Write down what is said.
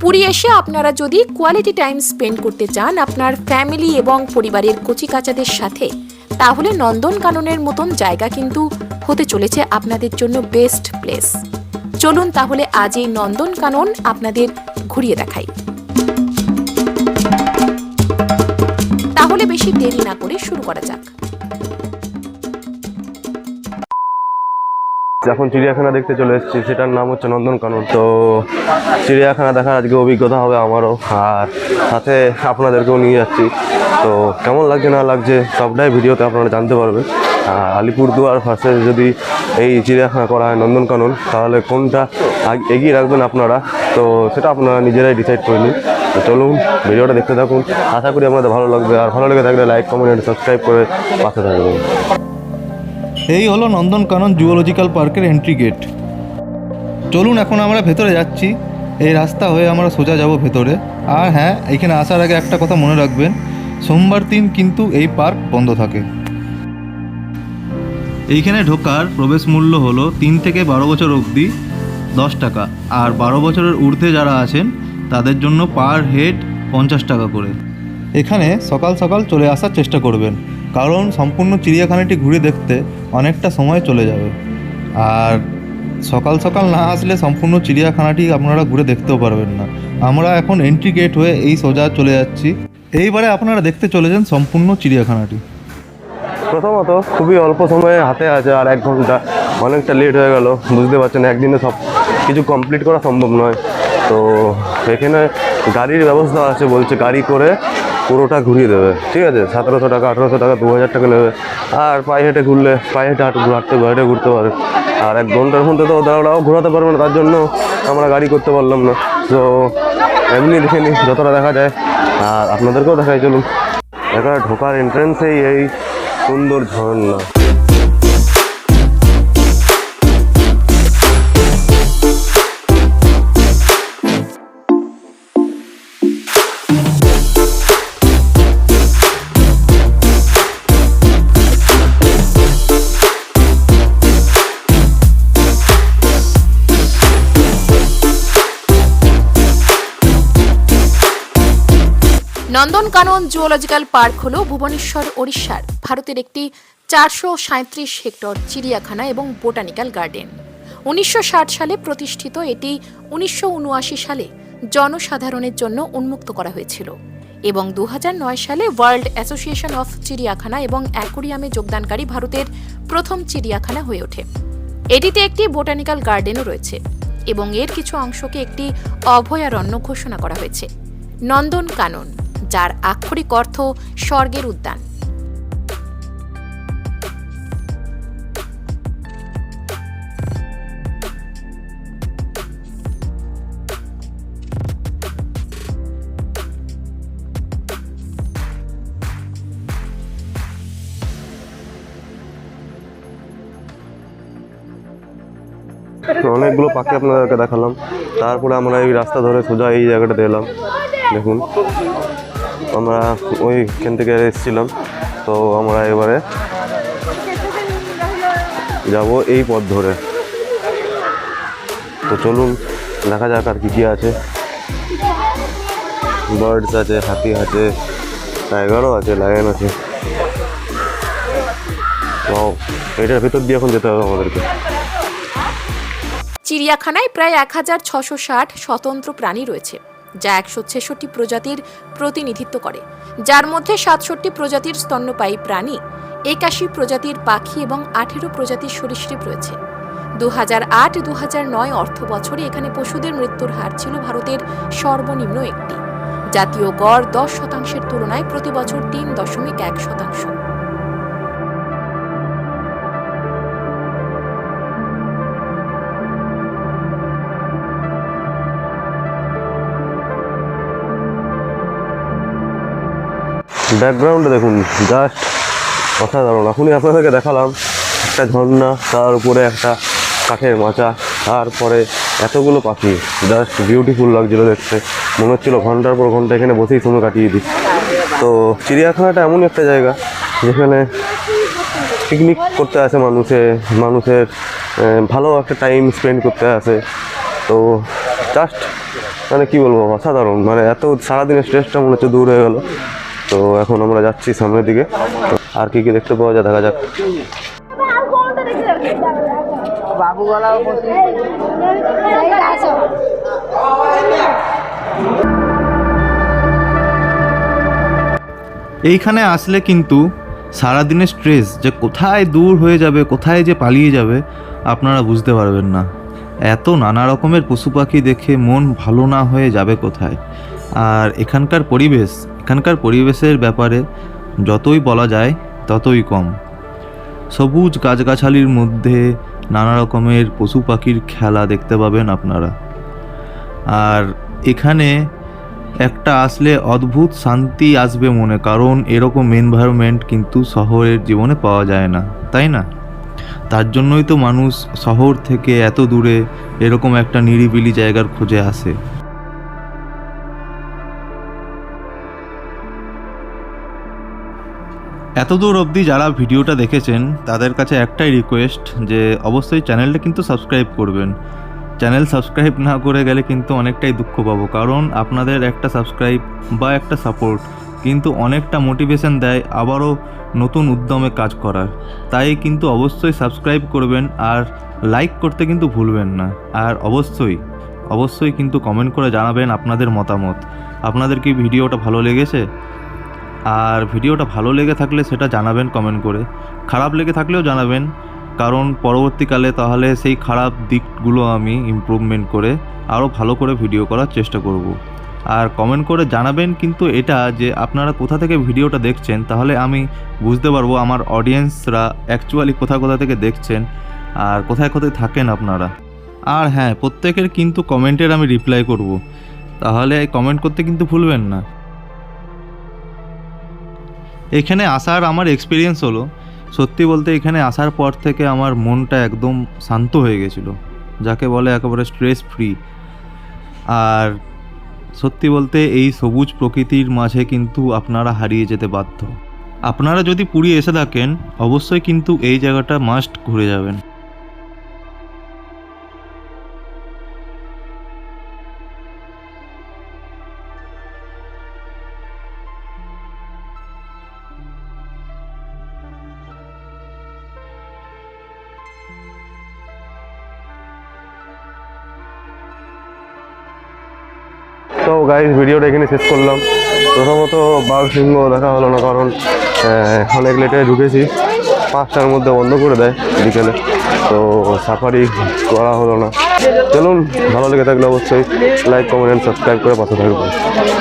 পুরী এসে আপনারা যদি কোয়ালিটি টাইম স্পেন্ড করতে চান আপনার ফ্যামিলি এবং পরিবারের কচিকাচাদের সাথে, তাহলে নন্দনকাননের মতন জায়গা কিন্তু হতে চলেছে আপনাদের জন্য বেস্ট প্লেস চলুন তাহলে আজ এই নন্দনকানন আপনাদের ঘুরিয়ে দেখাই। তাহলে বেশি দেরি না করে শুরু করা যাক। এখন চিড়িয়াখানা দেখতে চলে এসেছি, সেটার নাম হচ্ছে নন্দনকানন। তো চিড়িয়াখানা দেখার আজকে অভিজ্ঞতা হবে আমারও। আর সাথে আপনাদেরকেও নিয়ে যাচ্ছি। তো কেমন লাগছে, না লাগছে, সবটাই ভিডিওতে আপনারা জানতে পারবেন। আর আলিপুরদুয়ার ভার্সেস যদি এই চিড়িয়াখানা করা হয় নন্দনকানন, তাহলে কোনটা এগিয়ে রাখবেন আপনারা? তো সেটা আপনারা নিজেরাই ডিসাইড করে নিন। তো চলুন, ভিডিওটা দেখতে থাকুন। আশা করি আপনাদের ভালো লাগবে। আর ভালো লেগে থাকলে লাইক কমেন্ট সাবস্ক্রাইব করে পাশে থাকবেন। এই হলো নন্দনকানন জুওলজিক্যাল পার্কের এন্ট্রি গেট চলুন এখন আমরা ভেতরে যাচ্ছি। এই রাস্তা হয়ে আমরা সোজা যাব ভেতরে। আর হ্যাঁ এখানে আসার আগে একটা কথা মনে রাখবেন, সোমবার দিন কিন্তু এই পার্ক বন্ধ থাকে। এইখানে ঢোকার প্রবেশ মূল্য হলো তিন থেকে বারো বছর অবধি দশ টাকা। আর বারো বছরের ঊর্ধ্বে যারা আছেন, তাদের জন্য পার হেড পঞ্চাশ টাকা করে। এখানে সকাল সকাল চলে আসার চেষ্টা করবেন। কারণ সম্পূর্ণ চিড়িয়াখানাটি ঘুরে দেখতে অনেকটা সময় চলে যাবে। আর সকাল সকাল না আসলে সম্পূর্ণ চিড়িয়াখানাটি আপনারা ঘুরে দেখতেও পারবেন না। আমরা এখন এন্ট্রি গেট হয়ে এই সোজা চলে যাচ্ছি। এইবারে আপনারা দেখতে চলেছেন সম্পূর্ণ চিড়িয়াখানাটি। প্রথমত খুবই অল্প সময়ে হাতে আছে আর এক ঘণ্টা। অনেকটা লেট হয়ে গেল, বুঝতে পারছেন, একদিনে সব কিছু কমপ্লিট করা সম্ভব নয়। তো এখানে গাড়ির ব্যবস্থা আছে বলছে গাড়ি করে পুরোটা ঘুরিয়ে দেবে। ঠিক আছে? সতেরোশো টাকা, আঠেরোশো টাকা দু হাজার টাকা নেবে। আর পায়ে হেঁটে ঘুরলে, পায়ে হেঁটে হাঁটু, হাঁটতে হেঁটে ঘুরতে পারে। আর এক ঘণ্টার মধ্যে তো দাঁড়াও, ঘোরাতে পারবে না, তার জন্য আমরা গাড়ি করতে পারলাম না। তো এমনি দেখে নিই যতটা দেখা যায়। আর আপনাদেরকেও দেখাই, চলুন। এখানে ঢোকার এন্ট্রেন্সেই এই সুন্দর ঝর্ণা। নন্দনকানন জুওলজিক্যাল পার্ক হল ভুবনেশ্বর, ওড়িশার, ভারতের একটি চারশো সাঁত্রিশ হেক্টর চিড়িয়াখানা এবং বোটানিক্যাল গার্ডেন। উনিশশো ষাট সালে প্রতিষ্ঠিত এটি উনিশশো উনআশি সালে জনসাধারণের জন্য উন্মুক্ত করা হয়েছিল এবং দু হাজার নয় সালে ওয়ার্ল্ড অ্যাসোসিয়েশন অফ চিড়িয়াখানা এবং অ্যাকোরিয়ামে যোগদানকারী ভারতের প্রথম চিড়িয়াখানা হয়ে ওঠে। এটিতে একটি বোটানিক্যাল গার্ডেনও রয়েছে এবং এর কিছু অংশকে একটি অভয়ারণ্য ঘোষণা করা হয়েছে। নন্দন কানন যার আক্ষরিক অর্থ স্বর্গের উদ্যান। অনেকগুলো পাখি আপনাদেরকে দেখালাম। তারপরে আমরা এই রাস্তা ধরে সোজা এই জায়গাটাতে এলাম। দেখুন। আমরা ওইখান থেকে এসেছিলাম। তো আমরা এবারে যাব এই পথ ধরে। তো চলুন, দেখা যাক আর কী কী আছে। বার্ডস আছে, হাতি আছে টাইগারও আছে লায়ন আছে। এটার ভিতর দিয়ে এখন যেতে হবে আমাদেরকে। চিড়িয়াখানায় প্রায় এক হাজার ছশো ষাট স্বতন্ত্র প্রাণী রয়েছে। যা একশো ছেষট্টি প্রজাতির প্রতিনিধিত্ব করে, যার মধ্যে সাতষট্টি প্রজাতির স্তন্যপায়ী প্রাণী, একাশি প্রজাতির পাখি এবং আঠেরো প্রজাতির সরীসৃপ রয়েছে। দু হাজার আট দু হাজার নয় অর্থ বছরে এখানে পশুদের মৃত্যুর হার ছিল ভারতের সর্বনিম্ন একটি। জাতীয় গড় দশ শতাংশের তুলনায় প্রতি বছর তিন দশমিক এক শতাংশ। ব্যাকগ্রাউন্ডে দেখুন জাস্ট অসাধারণ এখনই আপনাদেরকে দেখালাম, একটা ঝর্ণা, তার উপরে একটা কাঠের মাচা, তারপরে এতগুলো পাখি জাস্ট বিউটিফুল লাগছিল দেখতে। মনে হচ্ছিল ঘণ্টার পর ঘণ্টা এখানে বসেই সময় কাটিয়ে দিই তো চিড়িয়াখানাটা এমন একটা জায়গা, যেখানে পিকনিক করতে আসে মানুষে, মানুষের ভালো একটা টাইম স্পেন্ড করতে আসে। তো জাস্ট মানে কি বলব, অসাধারণ। মানে এত সারাদিনের স্ট্রেসটা মনে হচ্ছে দূর হয়ে গেল। তো এখন আমরা যাচ্ছি সামনের দিকে। আর কি কি দেখতে পাওয়া যায় দেখা যাক। বাবু এইখানে আসলে কিন্তু সারাদিনের স্ট্রেস যে কোথায় দূর হয়ে যাবে, কোথায় যে পালিয়ে যাবে, আপনারা বুঝতে পারবেন না। এত নানা রকমের পশু পাখি দেখে মন ভালো না হয়ে যাবে কোথায়? আর এখানকার পরিবেশ এখানকার পরিবেশের ব্যাপারে যতই বলা যায় ততই কম। সবুজ গাছগাছালির মধ্যে নানা রকমের পশু পাখির খেলা দেখতে পাবেন আপনারা। আর এখানে একটা আসলে অদ্ভুত শান্তি আসবে মনে, কারণ এরকম এনভায়রনমেন্ট কিন্তু শহরের জীবনে পাওয়া যায় না, তাই না? তার জন্যই তো মানুষ শহর থেকে এত দূরে এরকম একটা নিরিবিলি জায়গার খোঁজে আসে। এত দূর অবধি যারা ভিডিওটা দেখেছেন, তাদের কাছে একটাই রিকোয়েস্ট যে অবশ্যই চ্যানেলটা কিন্তু সাবস্ক্রাইব করবেন। চ্যানেল সাবস্ক্রাইব না করে গেলে কিন্তু অনেকটাই দুঃখ পাবো, কারণ আপনাদের একটা সাবস্ক্রাইব বা একটা সাপোর্ট কিন্তু অনেকটা মোটিভেশন দেয় আবারও নতুন উদ্যমে কাজ করার। তাই কিন্তু অবশ্যই সাবস্ক্রাইব করবেন আর লাইক করতে কিন্তু ভুলবেন না। আর অবশ্যই অবশ্যই কিন্তু কমেন্ট করে জানাবেন আপনাদের মতামত। আপনাদের কি ভিডিওটা ভালো লেগেছে? আর ভিডিওটা ভালো লেগে থাকলে সেটা জানাবেন কমেন্ট করে খারাপ লেগে থাকলেও জানাবেন, কারণ পরবর্তীকালে তাহলে সেই খারাপ দিকগুলো আমি ইমপ্রুভমেন্ট করে আরও ভালো করে ভিডিও করার চেষ্টা করব। আর কমেন্ট করে জানাবেন কিন্তু এটা যে আপনারা কোথা থেকে ভিডিওটা দেখছেন, তাহলে আমি বুঝতে পারব আমার অডিয়েন্সরা অ্যাকচুয়ালি কোথা কোথা থেকে দেখছেন আর কোথায় কোথায় থাকেন আপনারা আর হ্যাঁ প্রত্যেকের কিন্তু কমেন্টের আমি রিপ্লাই করব। তাহলে কমেন্ট করতে কিন্তু ভুলবেন না এখানে আসার আমার এক্সপিরিয়েন্স হলো। সত্যি বলতে এখানে আসার পর থেকে আমার মনটা একদম শান্ত হয়ে গেছিল, যাকে বলে একেবারে স্ট্রেস ফ্রি আর সত্যি বলতে এই সবুজ প্রকৃতির মাঝে কিন্তু আপনারা হারিয়ে যেতে বাধ্য। আপনারা যদি পুরী এসে থাকেন, অবশ্যই কিন্তু এই জায়গাটা মাস্ট ঘুরে যাবেন। তো গাইজ ভিডিওটা এখানে শেষ করলাম। প্রথমত বাঘ সিংহ দেখা হলো না, কারণ অনেক লেটে ঢুকেছি। পাঁচটার মধ্যে বন্ধ করে দেয় বিকেলে। তো সাফারি করা হলো না। চলুন, ভালো লেগে থাকলে অবশ্যই লাইক কমেন্ট সাবস্ক্রাইব করে পাশে থাকবেন।